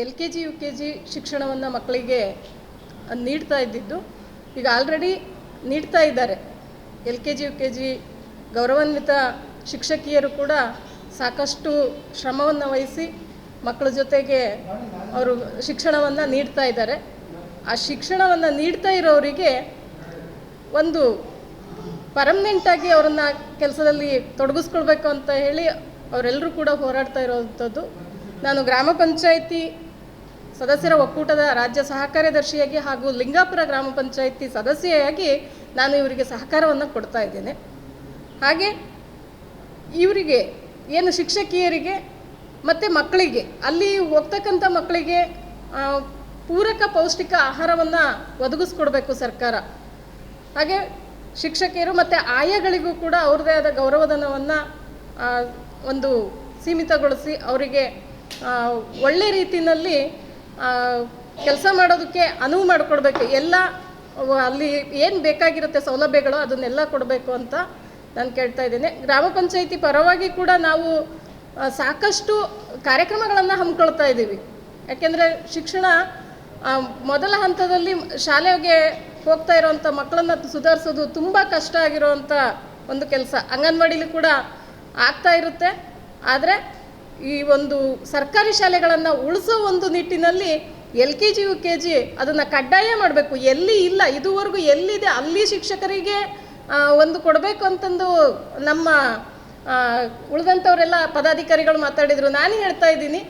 L K G, U K G ಶಿಕ್ಷಣವನ್ನು ಮಕ್ಕಳಿಗೆ ನೀಡ್ತಾ ಇದ್ದಿದ್ದು. ಈಗ ಆಲ್ರೆಡಿ ನೀಡ್ತಾ ಇದ್ದಾರೆ. L K G, U K G ಗೌರವಾನ್ವಿತ ಶಿಕ್ಷಕಿಯರು ಕೂಡ ಸಾಕಷ್ಟು ಶ್ರಮವನ್ನು ವಹಿಸಿ ಮಕ್ಕಳ ಜೊತೆಗೆ ಅವರು ಶಿಕ್ಷಣವನ್ನು ನೀಡ್ತಾ ಇದ್ದಾರೆ. ಆ ಶಿಕ್ಷಣವನ್ನು ನೀಡ್ತಾ ಇರೋರಿಗೆ ಒಂದು ಪರ್ಮನೆಂಟಾಗಿ ಅವರನ್ನು ಕೆಲಸದಲ್ಲಿ ತೊಡಗಿಸ್ಕೊಳ್ಬೇಕು ಅಂತ ಹೇಳಿ ಅವರೆಲ್ಲರೂ ಕೂಡ ಹೋರಾಡ್ತಾ ಇರೋವಂಥದ್ದು. ನಾನು ಗ್ರಾಮ ಪಂಚಾಯಿತಿ ಸದಸ್ಯರ ಒಕ್ಕೂಟದ ರಾಜ್ಯ ಸಹಕಾರ್ಯದರ್ಶಿಯಾಗಿ ಹಾಗೂ ಲಿಂಗಾಪುರ ಗ್ರಾಮ ಪಂಚಾಯಿತಿ ಸದಸ್ಯೆಯಾಗಿ ನಾನು ಇವರಿಗೆ ಸಹಕಾರವನ್ನು ಕೊಡ್ತಾ ಇದ್ದೇನೆ. ಹಾಗೆ ಇವರಿಗೆ, ಏನು ಶಿಕ್ಷಕಿಯರಿಗೆ ಮತ್ತು ಮಕ್ಕಳಿಗೆ, ಅಲ್ಲಿ ಹೋಗ್ತಕ್ಕಂಥ ಮಕ್ಕಳಿಗೆ ಪೂರಕ ಪೌಷ್ಟಿಕ ಆಹಾರವನ್ನು ಒದಗಿಸ್ಕೊಡ್ಬೇಕು ಸರ್ಕಾರ. ಹಾಗೆ ಶಿಕ್ಷಕಿಯರು ಮತ್ತು ಆಯಗಳಿಗೂ ಕೂಡ ಅವ್ರದ್ದೇ ಆದ ಗೌರವಧನವನ್ನು ಒಂದು ಸೀಮಿತಗೊಳಿಸಿ ಅವರಿಗೆ ಒಳ್ಳೆ ರೀತಿಯಲ್ಲಿ ಕೆಲಸ ಮಾಡೋದಕ್ಕೆ ಅನುವು ಮಾಡಿಕೊಡ್ಬೇಕು. ಎಲ್ಲ ಅಲ್ಲಿ ಏನು ಬೇಕಾಗಿರುತ್ತೆ ಸೌಲಭ್ಯಗಳು ಅದನ್ನೆಲ್ಲ ಕೊಡಬೇಕು ಅಂತ ನಾನು ಕೇಳ್ತಾ ಇದ್ದೇನೆ. ಗ್ರಾಮ ಪಂಚಾಯಿತಿ ಪರವಾಗಿ ಕೂಡ ನಾವು ಸಾಕಷ್ಟು ಕಾರ್ಯಕ್ರಮಗಳನ್ನು ಹಮ್ಮಿಕೊಳ್ತಾ ಇದ್ದೀವಿ. ಯಾಕೆಂದರೆ ಶಿಕ್ಷಣ ಮೊದಲ ಹಂತದಲ್ಲಿ ಶಾಲೆಗೆ ಹೋಗ್ತಾ ಇರೋವಂಥ ಮಕ್ಕಳನ್ನು ಸುಧಾರಿಸೋದು ತುಂಬ ಕಷ್ಟ ಆಗಿರುವಂಥ ಒಂದು ಕೆಲಸ. ಅಂಗನವಾಡಿಲಿ ಕೂಡ ಆಗ್ತಾ ಇರುತ್ತೆ. ಆದರೆ ಈ ಒಂದು ಸರ್ಕಾರಿ ಶಾಲೆಗಳನ್ನು ಉಳಿಸೋ ಒಂದು ನಿಟ್ಟಿನಲ್ಲಿ L K G, U K G ಅದನ್ನು ಕಡ್ಡಾಯ ಮಾಡಬೇಕು. ಎಲ್ಲಿ ಇಲ್ಲ, ಇದುವರೆಗೂ ಎಲ್ಲಿದೆ ಅಲ್ಲಿ ಶಿಕ್ಷಕರಿಗೆ ಒಂದು ಕೊಡಬೇಕು ಅಂತಂದು ನಮ್ಮ ಉಳಿದಂಥವರೆಲ್ಲ ಪದಾಧಿಕಾರಿಗಳು ಮಾತಾಡಿದರು. ನಾನು ಹೇಳ್ತಾ ಇದ್ದೀನಿ,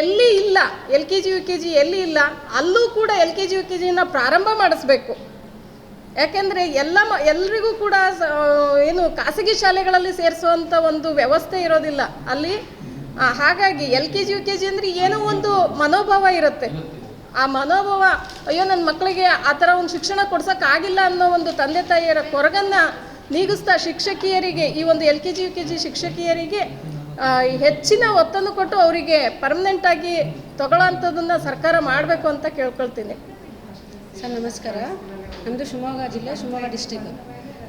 ಎಲ್ಲಿ ಇಲ್ಲ, L K G, U K G ಎಲ್ಲಿ ಇಲ್ಲ, ಅಲ್ಲೂ ಕೂಡ L K G, U K ಜಿನ ಪ್ರಾರಂಭ ಮಾಡಿಸ್ಬೇಕು. ಯಾಕೆಂದರೆ ಎಲ್ಲ ಮ, ಎಲ್ರಿಗೂ ಕೂಡ ಏನು ಖಾಸಗಿ ಶಾಲೆಗಳಲ್ಲಿ ಸೇರಿಸುವಂಥ ಒಂದು ವ್ಯವಸ್ಥೆ ಇರೋದಿಲ್ಲ. ಅಲ್ಲಿ ಹಾಗಾಗಿ L K G U K G ಅಂದರೆ ಏನೋ ಒಂದು ಮನೋಭಾವ ಇರುತ್ತೆ. ಆ ಮನೋಭಾವ, ಅಯ್ಯೋ ನನ್ನ ಮಕ್ಕಳಿಗೆ ಆ ಥರ ಒಂದು ಶಿಕ್ಷಣ ಕೊಡ್ಸೋಕ್ಕಾಗಿಲ್ಲ ಅನ್ನೋ ಒಂದು ತಂದೆ ತಾಯಿಯರ ಕೊರಗನ್ನು ನೀಗಿಸ್ತಾ ಶಿಕ್ಷಕಿಯರಿಗೆ, ಈ ಒಂದು L K G U K G ಶಿಕ್ಷಕಿಯರಿಗೆ ಹೆಚ್ಚಿನ ಒತ್ತನ್ನು ಕೊಟ್ಟು ಅವರಿಗೆ ಪರ್ಮನೆಂಟಾಗಿ ತಗೊಳ್ಳೋಂಥದ್ದನ್ನು ಸರ್ಕಾರ ಮಾಡಬೇಕು ಅಂತ ಕೇಳ್ಕೊಳ್ತೀನಿ. ಸರ್, ನಮಸ್ಕಾರ. ನಮ್ಮದು ಶಿವಮೊಗ್ಗ ಜಿಲ್ಲೆ, ಶಿವಮೊಗ್ಗ ಡಿಸ್ಟಿಕ್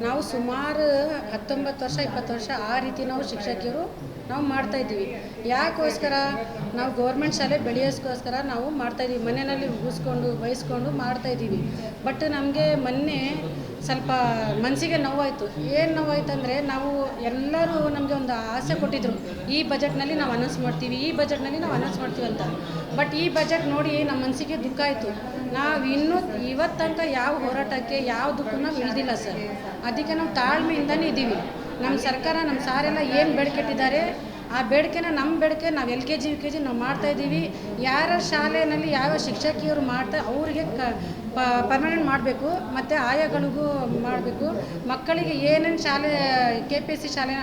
ನಾವು ಸುಮಾರು ಹತ್ತೊಂಬತ್ತು ವರ್ಷ, ಇಪ್ಪತ್ತು ವರ್ಷ ಆ ರೀತಿ ನಾವು ಶಿಕ್ಷಕಿಯರು ನಾವು ಮಾಡ್ತಾ ಇದ್ದೀವಿ. ಯಾಕೋಸ್ಕರ ನಾವು ಗೌರ್ಮೆಂಟ್ ಶಾಲೆ ಬೆಳೆಯೋಸ್ಕೋಸ್ಕರ ನಾವು ಮಾಡ್ತಾ ಇದ್ದೀವಿ. ಮನೆಯಲ್ಲಿ ಉಗಿಸ್ಕೊಂಡು ಬಯಸ್ಕೊಂಡು ಮಾಡ್ತಾ ಇದ್ದೀವಿ. ಬಟ್ ನಮಗೆ ಮೊನ್ನೆ ಸ್ವಲ್ಪ ಮನಸ್ಸಿಗೆ ನೋವಾಯಿತು. ಏನು ನೋವಾಯ್ತು ಅಂದರೆ ನಾವು ಎಲ್ಲರೂ ನಮಗೆ ಒಂದು ಆಸೆ ಕೊಟ್ಟಿದ್ರು. ಈ ಬಜೆಟ್ನಲ್ಲಿ ನಾವು ಅನೌನ್ಸ್ ಮಾಡ್ತೀವಿ, ಈ ಬಜೆಟ್ನಲ್ಲಿ ನಾವು ಅನೌನ್ಸ್ ಮಾಡ್ತೀವಿ ಅಂತ. ಬಟ್ ಈ ಬಜೆಟ್ ನೋಡಿ ನಮ್ಮ ಮನಸ್ಸಿಗೆ ದುಃಖ ಆಯಿತು. ನಾವು ಇನ್ನೂ ಇವತ್ತು ಯಾವ ಹೋರಾಟಕ್ಕೆ, ಯಾವ ನಾವು ಇಳಿದಿಲ್ಲ ಸರ್. ಅದಕ್ಕೆ ನಾವು ತಾಳ್ಮೆಯಿಂದನೇ ಇದ್ದೀವಿ. ನಮ್ಮ ಸರ್ಕಾರ ನಮ್ಮ ಸಾರೆಲ್ಲ ಏನು ಬೇಡ್ಕೆಟ್ಟಿದ್ದಾರೆ, ಆ ಬೇಡಿಕೆನ ನಮ್ಮ ಬೇಡಿಕೆ ನಾವು L K G, U K G ನಾವು ಮಾಡ್ತಾ ಇದ್ದೀವಿ. ಯಾರ ಶಾಲೆಯಲ್ಲಿ ಯಾವ ಶಿಕ್ಷಕಿಯರು ಮಾಡ್ತಾ, ಅವರಿಗೆ ಕ ಪರ್ಮನೆಂಟ್ ಮಾಡಬೇಕು, ಮತ್ತು ಆಯಾಗಳಿಗೂ ಮಾಡಬೇಕು. ಮಕ್ಕಳಿಗೆ ಏನೇನು ಶಾಲೆ ಕೆ ಪಿ ಎಸ್ ಸಿ ಶಾಲೆ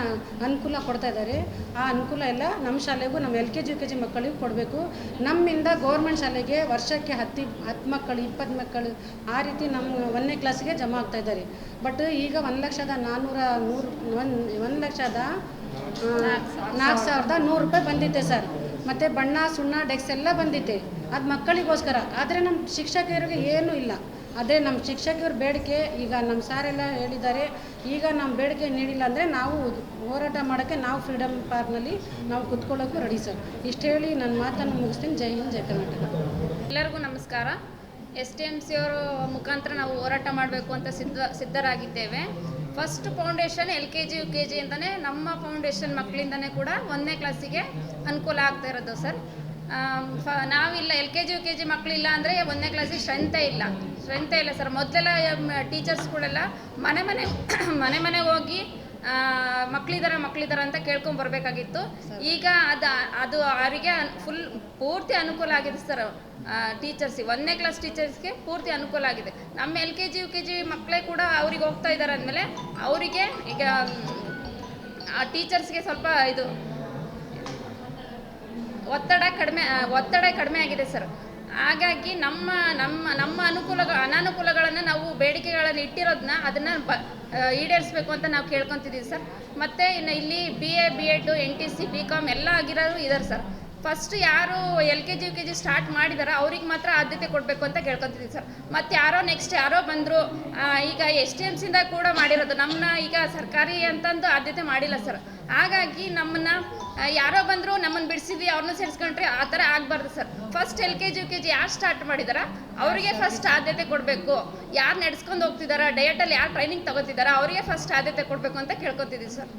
ಅನುಕೂಲ ಕೊಡ್ತಾ ಇದ್ದಾರೆ ಆ ಅನುಕೂಲ ಎಲ್ಲ ನಮ್ಮ ಶಾಲೆಗೂ ನಮ್ಮ L K G U K G ಮಕ್ಕಳಿಗೂ ಕೊಡಬೇಕು. ನಮ್ಮಿಂದ ಗೌರ್ಮೆಂಟ್ ಶಾಲೆಗೆ ವರ್ಷಕ್ಕೆ ಹತ್ತು ಹತ್ತು ಮಕ್ಕಳು ಇಪ್ಪತ್ತು ಮಕ್ಕಳು, ಆ ರೀತಿ ನಮ್ಮ ಒಂದನೇ ಕ್ಲಾಸಿಗೆ ಜಮಾ ಆಗ್ತಾ ಇದ್ದಾರೆ ಬಟ್ ಈಗ ಒಂದು ಲಕ್ಷದ ನಾನ್ನೂರ ನೂರು, ಒಂದು ಒಂದು ಲಕ್ಷದ ನಾಲ್ಕು ಸಾವಿರದ ನೂರು ರೂಪಾಯಿ ಬಂದಿದ್ದೆ ಸರ್. ಮತ್ತು ಬಣ್ಣ, ಸುಣ್ಣ, ಡೆಕ್ಸ್ ಎಲ್ಲ ಬಂದಿತ್ತೆ. ಅದು ಮಕ್ಕಳಿಗೋಸ್ಕರ. ಆದರೆ ನಮ್ಮ ಶಿಕ್ಷಕಿಯರಿಗೆ ಏನೂ ಇಲ್ಲ. ಅದೇ ನಮ್ಮ ಶಿಕ್ಷಕಿಯರ ಬೇಡಿಕೆ, ಈಗ ನಮ್ಮ ಸಾರೆಲ್ಲ ಹೇಳಿದ್ದಾರೆ, ಈಗ ನಮ್ಮ ಬೇಡಿಕೆ ನೀಡಿಲ್ಲ ಅಂದರೆ ನಾವು ಹೋರಾಟ ಮಾಡೋಕ್ಕೆ ನಾವು ಫ್ರೀಡಮ್ ಪಾರ್ಕ್ನಲ್ಲಿ ನಾವು ಕುತ್ಕೊಳ್ಳೋಕ್ಕೂ ರೆಡಿ ಸರ್ ಇಷ್ಟು ಹೇಳಿ ನನ್ನ ಮಾತನ್ನು ಮುಗಿಸ್ತೀನಿ. ಜೈ ಹಿಂದ್, ಜೈ ಕರ್ನಾಟಕ. ಎಲ್ಲರಿಗೂ ನಮಸ್ಕಾರ. ಎಸ್ ಡಿ ಎಂ ಸಿ ಅವರ ಮುಖಾಂತರ ನಾವು ಹೋರಾಟ ಮಾಡಬೇಕು ಅಂತ ಸಿದ್ಧ, ಸಿದ್ಧರಾಗಿದ್ದೇವೆ. First foundation L K G U K G ಅಂತಲೇ ನಮ್ಮ ಫೌಂಡೇಶನ್ ಮಕ್ಕಳಿಂದನೇ ಕೂಡ ಒಂದನೇ ಕ್ಲಾಸಿಗೆ ಅನುಕೂಲ ಆಗ್ತಾ ಇರೋದು ಸರ್ ನಾವಿಲ್ಲ L K G U K G ಮಕ್ಕಳಿಲ್ಲ ಅಂದರೆ ಒಂದನೇ ಕ್ಲಾಸಿಗೆ ಸ್ಟ್ರೆಂತೇ ಇಲ್ಲ. ಸ್ಟ್ರೆಂತೇ ಇಲ್ಲ ಸರ್ ಮೊದಲೆಲ್ಲ ಟೀಚರ್ಸ್ಗಳೆಲ್ಲ ಮನೆ ಮನೆ ಮನೆ ಮನೆ ಹೋಗಿ ಮಕ್ಕಳಿದಾರ ಮಕ್ಕಳಿದಾರ ಅಂತ ಕೇಳ್ಕೊಂಡ್ ಬರಬೇಕಾಗಿತ್ತು. ಈಗ ಅದು ಅದು ಅವರಿಗೆ ಫುಲ್ ಪೂರ್ತಿ ಅನುಕೂಲ ಆಗಿದೆ ಸರ್ ಟೀಚರ್ಸಿಗೆ ಒಂದನೇ ಕ್ಲಾಸ್ ಟೀಚರ್ಸ್ಗೆ ಪೂರ್ತಿ ಅನುಕೂಲ ಆಗಿದೆ. ನಮ್ಮ L K G U K G ಮಕ್ಕಳೇ ಕೂಡ ಅವ್ರಿಗೆ ಹೋಗ್ತಾ ಇದ್ದಾರೆ ಅಂದಮೇಲೆ ಅವರಿಗೆ ಈಗ, ಆ ಟೀಚರ್ಸ್ಗೆ ಸ್ವಲ್ಪ ಇದು, ಒತ್ತಡ ಕಡಿಮೆ ಒತ್ತಡ ಕಡಿಮೆ ಆಗಿದೆ ಸರ್ ಹಾಗಾಗಿ ನಮ್ಮ ನಮ್ಮ ನಮ್ಮ ಅನುಕೂಲ ಅನಾನುಕೂಲಗಳನ್ನು ನಾವು ಬೇಡಿಕೆಗಳನ್ನು ಇಟ್ಟಿರೋದನ್ನ ಅದನ್ನು ಬ ಈಡೇರಿಸ್ಬೇಕು ಅಂತ ನಾವು ಕೇಳ್ಕೊತಿದ್ದೀವಿ ಸರ್ ಮತ್ತು ಇನ್ನು ಇಲ್ಲಿ B A B Ed N T C B Com ಎಲ್ಲ ಆಗಿರೋರು ಇದ್ದಾರೆ ಸರ್ ಫಸ್ಟ್ ಯಾರು L K G, U K G start ಮಾಡಿದಾರ ಅವ್ರಿಗೆ ಮಾತ್ರ ಆದ್ಯತೆ ಕೊಡಬೇಕು ಅಂತ ಕೇಳ್ಕೊತಿದ್ದೀವಿ ಸರ್ ಮತ್ತು ಯಾರೋ ನೆಕ್ಸ್ಟ್ ಯಾರೋ ಬಂದರು ಈಗ ಎಸ್ ಟಿ ಎಮ್ಸಿಂದ ಕೂಡ ಮಾಡಿರೋದು. ನಮ್ಮನ್ನ ಈಗ ಸರ್ಕಾರಿ ಅಂತಂದು ಆದ್ಯತೆ ಮಾಡಿಲ್ಲ ಸರ್ ಹಾಗಾಗಿ ನಮ್ಮನ್ನ ಯಾರೋ ಬಂದರು ನಮ್ಮನ್ನು ಬಿಡಿಸಿದ್ವಿ ಅವ್ರನ್ನ ಸೇರಿಸ್ಕೊಂಡ್ರೆ ಆ ಥರ ಆಗಬಾರ್ದು sir first L K G, U K G ಯಾರು ಸ್ಟಾರ್ಟ್ ಮಾಡಿದಾರ, ಅವರಿಗೆ ಫಸ್ಟ್ ಆದ್ಯತೆ ಕೊಡಬೇಕು. ಯಾರು ನಡೆಸ್ಕೊಂಡು ಹೋಗ್ತಿದಾರ ಡಯಟಲ್ಲಿ ಯಾರು ಟ್ರೈನಿಂಗ್ ತಗೋತಿದಾರ, ಅವರಿಗೆ ಫಸ್ಟ್ ಆದ್ಯತೆ ಕೊಡಬೇಕು ಅಂತ ಕೇಳ್ಕೊತಿದ್ದೀವಿ ಸರ್